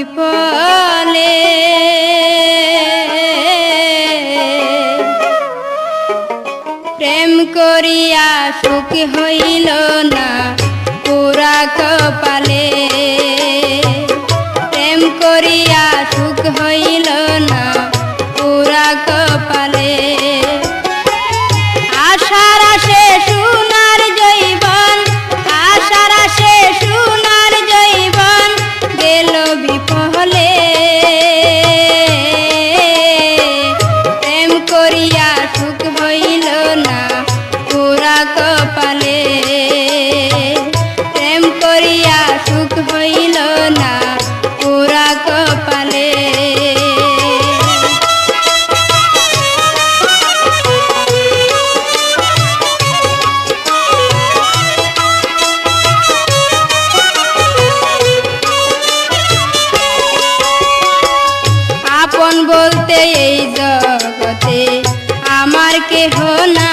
পিপলে প্রেম করিয়া সুখ হইল না পুরা কপাল হইল না পুরা কপালে। আপন বলতে এই জগতে আমার কেহ না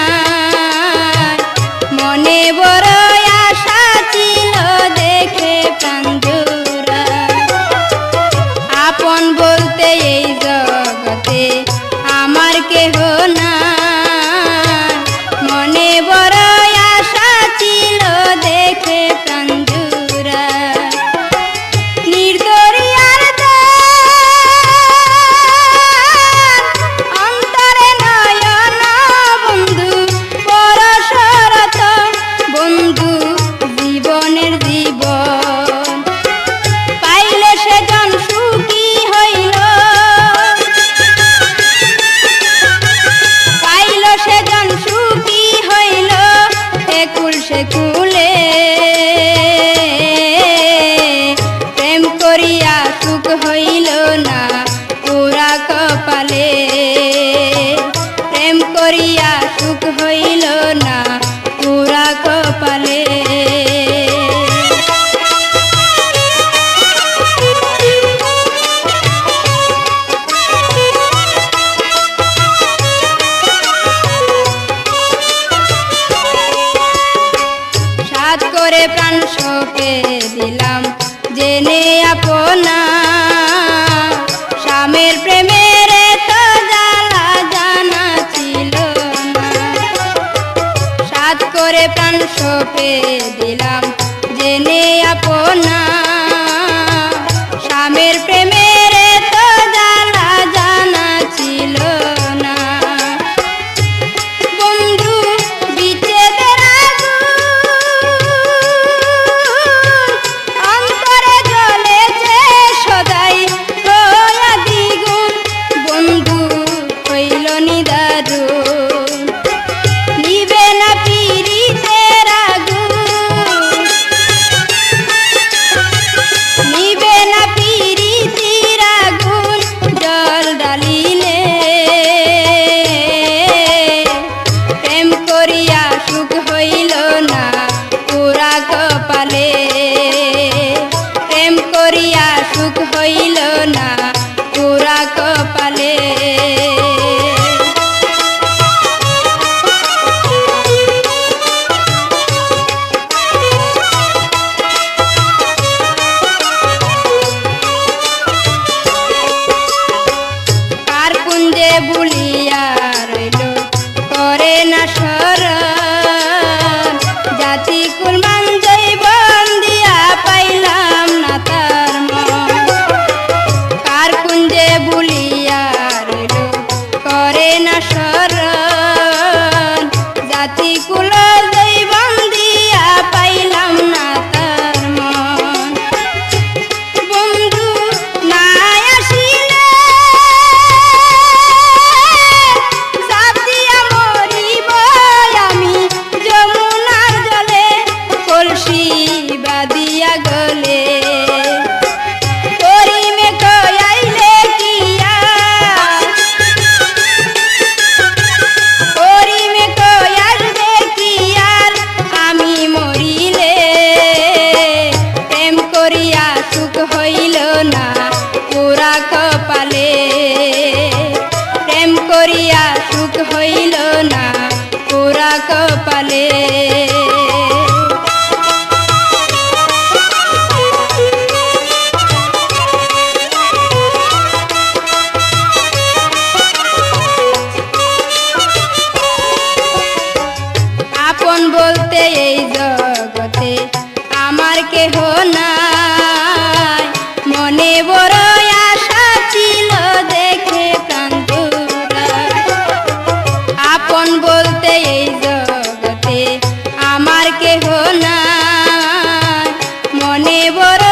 কপালে। প্রেম করিয়া সুখ হইল না পুরা কপালে। সাত করে প্রাণ শোকে দিলাম, জেনে আপনা সপে দিলাম। জেনে আপনার oílo. দেখে প্রান্তরা আপন বলতে এই জগতে আমার কেহ না মনে বড়